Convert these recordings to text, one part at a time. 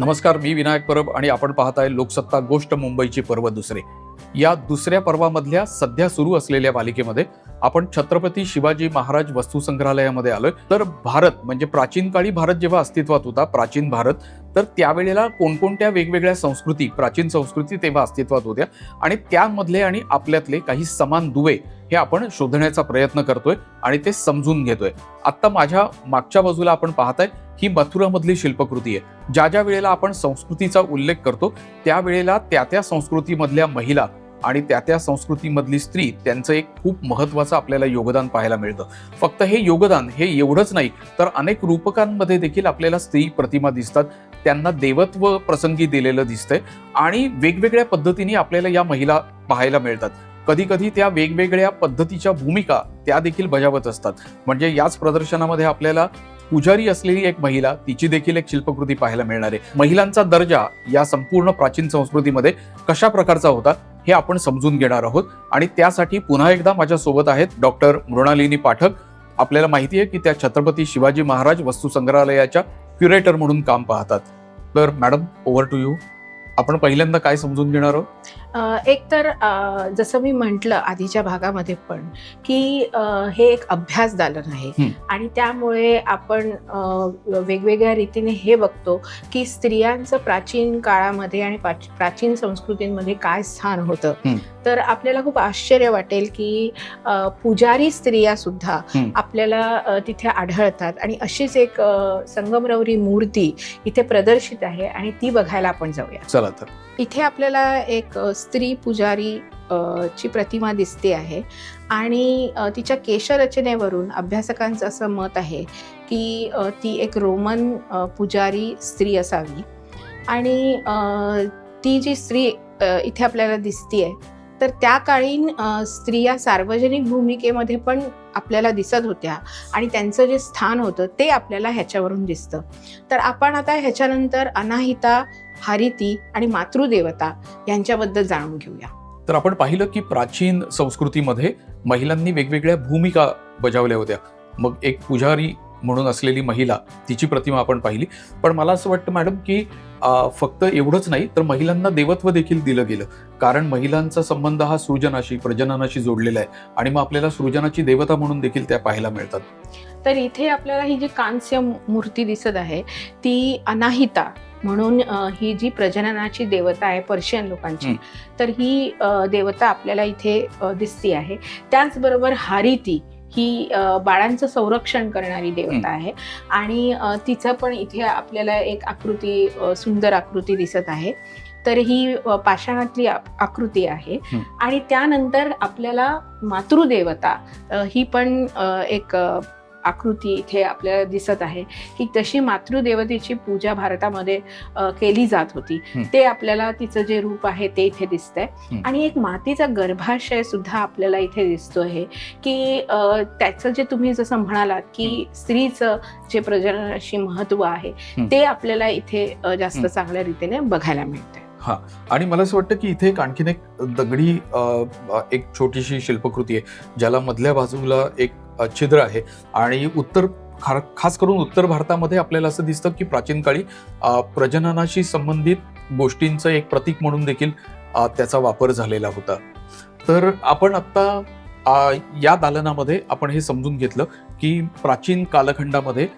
नमस्कार मी विनायक परब आणि आपण पाहत आहे लोकसत्ता गोष्ट मुंबईची पर्व दुसरे. या दुसऱ्या पर्वामधल्या सध्या सुरू असलेल्या मालिकेमध्ये आपण छत्रपती शिवाजी महाराज वस्तू संग्रहालयामध्ये आलोय. तर भारत म्हणजे प्राचीन काळी भारत जेव्हा अस्तित्वात होता प्राचीन भारत तर त्यावेळेला कोणकोणत्या वेगवेगळ्या संस्कृती प्राचीन संस्कृती तेव्हा अस्तित्वात होत्या आणि त्यामधले आणि आपल्यातले काही समान दुवे हे आपण शोधण्याचा प्रयत्न करतोय आणि ते समजून घेतोय. आत्ता माझ्या मागच्या बाजूला आपण पाहताय ही मथुरामधली शिल्पकृती आहे. ज्या ज्या वेळेला आपण संस्कृतीचा उल्लेख करतो त्यावेळेला त्या त्या संस्कृतीमधल्या महिला आणि त्या त्या संस्कृतीमधली स्त्री त्यांचं एक खूप महत्वाचं आपल्याला योगदान पाहायला मिळतं. फक्त हे योगदान हे एवढंच नाही तर अनेक रूपकांमध्ये देखील आपल्याला स्त्री प्रतिमा दिसतात. त्यांना देवत्व प्रसंगी दिलेलं दिसतंय आणि वेगवेगळ्या पद्धतीने आपल्याला या महिला पाहायला मिळतात. कधी कधी त्या वेगवेगळ्या पद्धतीच्या भूमिका त्या देखील बजावत असतात. म्हणजे याच प्रदर्शनामध्ये आपल्याला पुजारी असलेली एक महिला तिची देखील एक शिल्पकृती पाहायला मिळणार आहे. महिलांचा दर्जा या संपूर्ण प्राचीन संस्कृतीमध्ये कशा प्रकारचा होता हे आपण समजून घेणार आहोत. आणि त्यासाठी पुन्हा एकदा माझ्या सोबत आहेत डॉक्टर मृणालिनी पाठक. आपल्याला माहिती आहे की त्या छत्रपती शिवाजी महाराज वस्तू संग्रहालयाच्या क्युरेटर म्हणून काम पाहतात. तर मॅडम ओव्हर टू यू आपण पहिल्यांदा काय समजून घेणार आहोत? एक तर जसं मी म्हटलं आधीच्या भागामध्ये पण की हे एक अभ्यास दालन आहे. आणि त्यामुळे आपण वेगवेगळ्या रीतीने हे बघतो की स्त्रियांचं प्राचीन काळामध्ये आणि प्राच- प्राचीन संस्कृतींमध्ये काय स्थान होतं. तर आपल्याला खूप आश्चर्य वाटेल की पुजारी स्त्रिया सुद्धा. आपल्याला तिथे आढळतात आणि अशीच एक संगमरवरी मूर्ती इथे प्रदर्शित आहे आणि ती बघायला आपण जाऊया चला तर इथे आपल्याला एक स्त्री पुजारी ची प्रतिमा दिसते आहे. आणि तिच्या केशरचनेवरून अभ्यासकांचं असं मत आहे की ती एक रोमन पुजारी स्त्री असावी. आणि ती जी स्त्री इथे आपल्याला दिसतीये तर त्या काळीन स्त्रिया सार्वजनिक भूमिकेमध्ये पण आपल्याला दिसत होत्या आणि त्यांचं जे स्थान होतं ते आपल्याला ह्याच्यावरून दिसतं. तर आपण आता ह्याच्यानंतर अनाहिता हरिती आणि मातृदेवता यांच्याबद्दल जाणून घेऊया. तर आपण पाहिलं की प्राचीन संस्कृतीमध्ये महिलांनी वेगवेगळ्या भूमिका बजावल्या होत्या. मग एक पुजारी म्हणून असलेली महिला तिची प्रतिमा आपण पाहिली. पण मला असं वाटतं मॅडम की फक्त एवढंच नाही तर महिलांना देवत्व देखील दिलं गेलं. कारण महिलांचा संबंध हा सृजनाशी प्रजननाशी जोडलेला आहे. आणि मग आपल्याला सृजनाची देवता म्हणून देखील त्या पाहायला मिळतात. तर इथे आपल्याला ही जी कांस्य मूर्ती दिसत आहे ती अनाहिता म्हणून ही जी प्रजननाची देवता आहे पर्शियन लोकांची. तर ही देवता आपल्याला इथे दिसती आहे. त्याचबरोबर हारिती ही बाळांचं संरक्षण करणारी देवता आहे. आणि तिचं पण इथे आपल्याला एक आकृती सुंदर आकृती दिसत आहे. तर ही पाषाणातली आकृती आहे. आणि त्यानंतर आपल्याला मातृदेवता ही पण एक आकृती इथे आपल्याला दिसत आहे की तशी मातृदेवतेची पूजा भारतामध्ये केली जात होती हं. ते आपल्याला तिचं जे रूप आहे ते इथे दिसतंय हं. आणि एक मातीचा गर्भाशय सुद्धा आपल्याला इथे दिसतो आहे की त्याचं जे तुम्ही जसं म्हणालात की स्त्रीचं जे प्रजननाशी महत्त्व आहे हं. ते आपल्याला इथे जास्त हं. चांगल्या रीतीने बघायला मिळतंय आणि मला असं वाटतं की इथे एक आणखीन एक दगडी एक छोटीशी शिल्पकृती आहे ज्याला मधल्या बाजूला एक छिद्र आहे. आणि उत्तर खार- खास करून उत्तर भारतामध्ये आपल्याला असं दिसतं की प्राचीन काळी प्रजननाशी संबंधित गोष्टींचं एक प्रतीक म्हणून देखील त्याचा वापर झालेला होता. तर आपण आत्ता या दालनामध्ये आपण हे समजून घेतलं की प्राचीन कालखंडामध्ये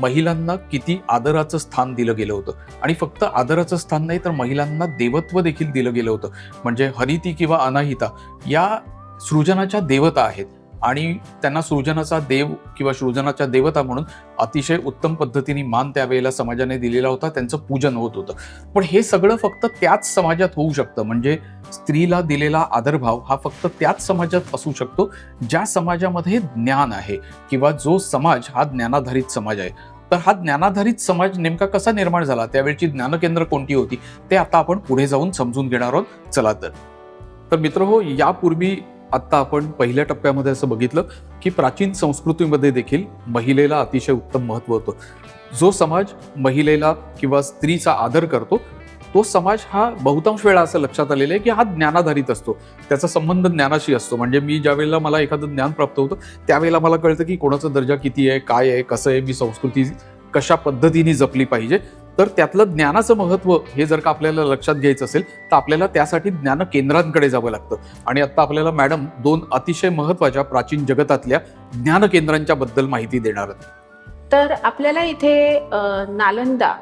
महिलांना किती आदराचं स्थान दिलं गेलं होतं. आणि फक्त आदराचं स्थान नाही तर महिलांना देवत्व देखील दिलं गेलं होतं. म्हणजे हरिती किंवा अनाहिता या सृजनाच्या देवता आहेत. आणि त्यांना सृजनाचा देव किंवा सृजनाच्या देवता म्हणून अतिशय उत्तम पद्धतीने मान त्यावेळेला समाजाने दिलेला होता त्यांचं पूजन होत होतं. पण हे सगळं फक्त त्याच समाजात होऊ शकतं. म्हणजे स्त्रीला दिलेला आदरभाव हा फक्त त्याच समाजात असू शकतो ज्या समाजामध्ये ज्ञान आहे किंवा जो समाज हा ज्ञानाधारित समाज आहे. तर हा ज्ञानाधारित समाज नेमका कसा निर्माण झाला? त्यावेळची ज्ञानकेंद्र कोणती होती? ते आता आपण पुढे जाऊन समजून घेणार आहोत. चला तर. तर मित्र हो यापूर्वी आत्ता आपण पहिल्या टप्प्यामध्ये असं बघितलं की प्राचीन संस्कृतीमध्ये देखील महिलेला अतिशय उत्तम महत्त्व होतं. जो समाज महिलेला किंवा स्त्रीचा आदर करतो तो समाज हा बहुतांश वेळा असं लक्षात आलेलं आहे की हा ज्ञानाधारित असतो. त्याचा संबंध ज्ञानाशी असतो. म्हणजे मी ज्या वेळेला मला एखादं ज्ञान प्राप्त होतं त्यावेळेला मला कळतं की कोणाचा दर्जा किती आहे काय आहे कसं आहे मी संस्कृती कशा पद्धतीने जपली पाहिजे. तर त्यातलं ज्ञानाचं महत्त्व हे जर का आपल्याला लक्षात घ्यायचं असेल तर आपल्याला त्यासाठी ज्ञान केंद्रांकडे जावं लागतं. आणि आता आपल्याला मॅडम दोन अतिशय महत्त्वाच्या प्राचीन जगतातल्या ज्ञान केंद्रांच्या बद्दल माहिती देणार आहेत. तर आपल्याला इथे नालंदा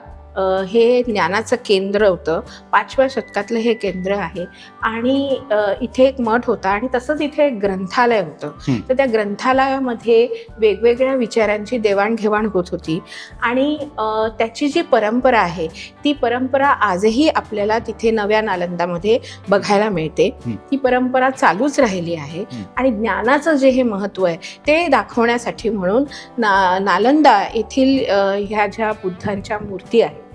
हे ज्ञानाचं केंद्र होतं पाचव्या शतकातलं हे केंद्र आहे आणि इथे एक मठ होता आणि तसंच इथे एक ग्रंथालय होतं. तर त्या ग्रंथालयामध्ये वेगवेगळ्या विचारांची देवाणघेवाण होत होती आणि त्याची जी परंपरा आहे ती परंपरा आजही आपल्याला तिथे नव्या नालंदामध्ये बघायला मिळते हं. ती परंपरा चालूच राहिली आहे. आणि ज्ञानाचं जे हे महत्त्व आहे ते दाखवण्यासाठी म्हणून ना नालंदा येथील ह्या ज्या बुद्धांच्या मूर्ती आहेत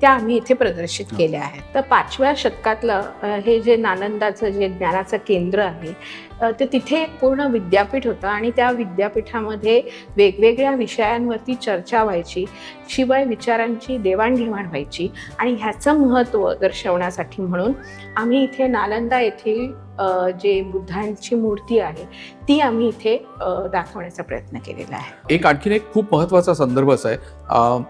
त्या आम्ही इथे प्रदर्शित केल्या आहेत. तर पाचव्या शतकातलं हे जे नालंदाचं जे ज्ञानाचं केंद्र आहे ते तिथे एक पूर्ण विद्यापीठ होतं आणि त्या विद्यापीठामध्ये वेगवेगळ्या विषयांवरती चर्चा व्हायची शिवाय विचारांची देवाणघेवाण व्हायची आणि ह्याचं महत्त्व दर्शवण्यासाठी म्हणून आम्ही इथे नालंदा येथील जे बुद्धांची मूर्ती आहे ती आम्ही इथे दाखवण्याचा प्रयत्न केलेला आहे. एक आणखीन एक खूप महत्त्वाचा संदर्भ असा आहे.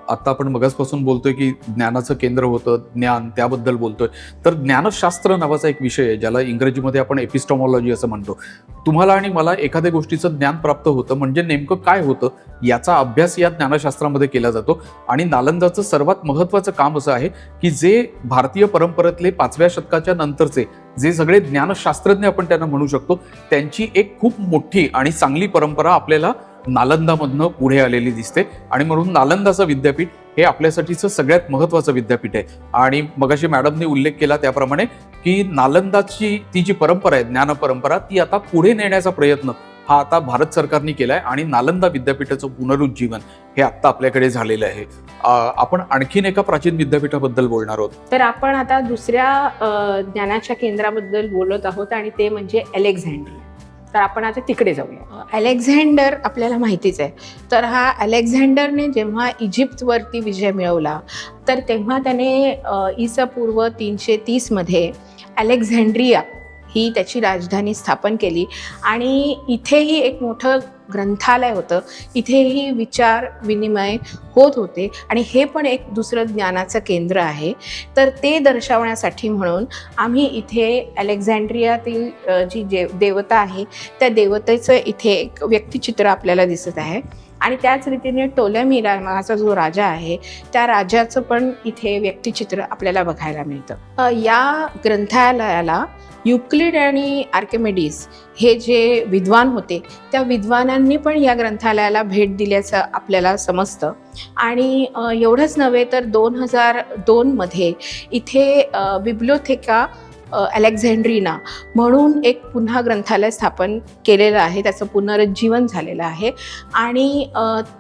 आता आपण मगजपासून बोलतोय की ज्ञानाचं केंद्र होतं ज्ञान त्याबद्दल बोलतोय. तर ज्ञानशास्त्र नावाचा एक विषय आहे ज्याला इंग्रजीमध्ये आपण एपिस्टॉमॉलॉजी असं म्हणतो. तुम्हाला आणि मला एखाद्या गोष्टीचं ज्ञान प्राप्त होतं म्हणजे नेमकं काय होतं याचा अभ्यास या ज्ञानशास्त्रामध्ये केला जातो. आणि नालंदाचं सर्वात महत्वाचं काम असं आहे की जे भारतीय परंपरेतले पाचव्या शतकाच्या नंतरचे जे सगळे ज्ञानशास्त्रज्ञ आपण त्यांना म्हणू शकतो त्यांची एक खूप मोठी आणि चांगली परंपरा आपल्याला नालंदामधनं पुढे आलेली दिसते. आणि म्हणून नालंदाचं विद्यापीठ हे आपल्यासाठीचं सगळ्यात महत्वाचं विद्यापीठ आहे. आणि मगाशी मॅडमने उल्लेख केला त्याप्रमाणे की नालंदाची ती जी परंपरा आहे ज्ञान परंपरा ती आता पुढे नेण्याचा प्रयत्न हा आता भारत सरकारने केलाय आणि नालंदा विद्यापीठाचं पुनरुज्जीवन हे आता आपल्याकडे झालेलं आहे. आपण आणखीन एका प्राचीन विद्यापीठाबद्दल बोलणार आहोत. तर आपण आता दुसऱ्या ज्ञानाच्या केंद्राबद्दल बोलत आहोत आणि ते म्हणजे अलेक्झांड्रिया. तर आपण आता तिकडे जाऊया. अलेक्झांडर आपल्याला माहितीच आहे. तर हा अलेक्झांडरने जेव्हा इजिप्तवरती विजय मिळवला तर तेव्हा त्याने ईसा पूर्व तीनशे तीसमध्ये अलेक्झांड्रिया ही त्याची राजधानी स्थापन केली. आणि इथेही एक मोठं ग्रंथालय होतं. इथेही विचार विनिमय होत होते. आणि हे पण एक दुसरं ज्ञानाचं केंद्र आहे. तर ते दर्शवण्यासाठी म्हणून आम्ही इथे अलेक्झांड्रियातील जी जे देवता आहे त्या देवतेचं इथे एक व्यक्तिचित्र आपल्याला दिसत आहे. आणि त्याच रीतीने टोलेमी नावाचा जो राजा आहे त्या राजाचं पण इथे व्यक्तिचित्र आपल्याला बघायला मिळतं. या ग्रंथालयाला युक्लिड आणि आर्केमेडीस हे जे विद्वान होते त्या विद्वानांनी पण या ग्रंथालयाला भेट दिल्याचं आपल्याला समजतं. आणि एवढंच नव्हे तर दोन हजार दोनमध्ये इथे बिब्लोथेका अलेक्झांड्रिना म्हणून एक पुन्हा ग्रंथालय स्थापन केलेलं आहे त्याचं पुनरुज्जीवन झालेलं आहे. आणि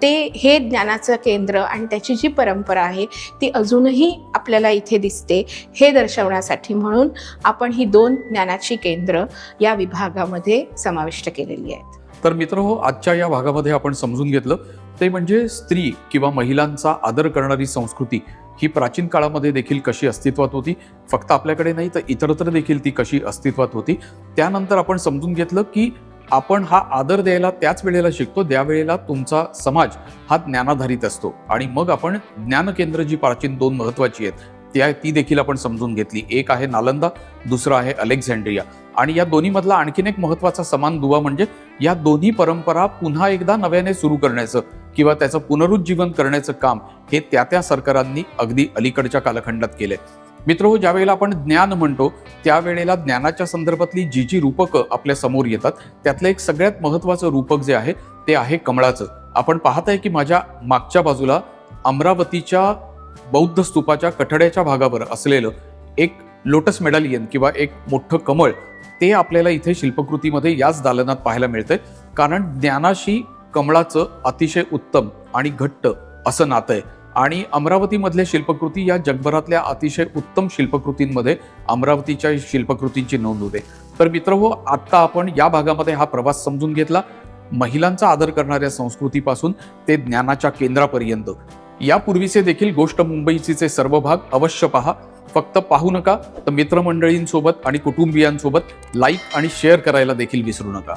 ते हे ज्ञानाचं केंद्र आणि त्याची जी परंपरा आहे ती अजूनही आपल्याला इथे दिसते हे दर्शवण्यासाठी म्हणून आपण ही दोन ज्ञानाची केंद्र या विभागामध्ये समाविष्ट केलेली आहेत. तर मित्र हो आजच्या या भागामध्ये आपण समजून घेतलं ते म्हणजे स्त्री किंवा महिलांचा आदर करणारी संस्कृती ही प्राचीन काळामध्ये देखील कशी अस्तित्वात होती? फक्त आपल्याकडे नाही तर इतरत्र देखील ती कशी अस्तित्वात होती? त्यानंतर आपण समजून घेतलं की आपण हा आदर द्यायला त्याच वेळेला शिकतो त्यावेळेला तुमचा समाज हा ज्ञानाधारित असतो. आणि मग आपण ज्ञानकेंद्र जी प्राचीन दोन महत्वाची आहेत त्या ती देखील आपण समजून घेतली. एक आहे नालंदा दुसरं आहे अलेक्झांड्रिया. आणि या दोन्हीमधला आणखीन एक महत्त्वाचा समान दुवा म्हणजे या दोन्ही परंपरा पुन्हा एकदा नव्याने सुरू करण्याचं. किंवा त्याचं पुनरुज्जीवन करण्याचं काम हे त्या त्या सरकारांनी अगदी अलीकडच्या कालखंडात केले मित्र हो ज्यावेळेला आपण ज्ञान म्हणतो त्यावेळेला ज्ञानाच्या संदर्भातली जी जी रूपकं आपल्यासमोर येतात त्यातलं एक सगळ्यात महत्वाचं रूपक जे आहे ते आहे कमळाचं. आपण पाहत आहे की माझ्या मागच्या बाजूला अमरावतीच्या बौद्ध स्तूपाच्या कठड्याच्या भागावर असलेलं एक लोटस मेडालियन किंवा एक मोठं कमळ ते आपल्याला इथे शिल्पकृतीमध्ये याच दालनात पाहायला मिळतंय. कारण ज्ञानाशी कमळाचं अतिशय उत्तम आणि घट्ट असं नातं आहे. आणि अमरावतीमधल्या शिल्पकृती या जगभरातल्या अतिशय उत्तम शिल्पकृतींमध्ये अमरावतीच्या शिल्पकृतींची नोंद होते. तर मित्र हो आत्ता आपण या भागामध्ये हा प्रवास समजून घेतला. महिलांचा आदर करणाऱ्या संस्कृतीपासून ते ज्ञानाच्या केंद्रापर्यंत. यापूर्वीचे देखील गोष्ट मुंबईचे सर्व भाग अवश्य पहा. फक्त पाहू नका तर मित्रमंडळींसोबत आणि कुटुंबियांसोबत लाईक आणि शेअर करायला देखील विसरू नका.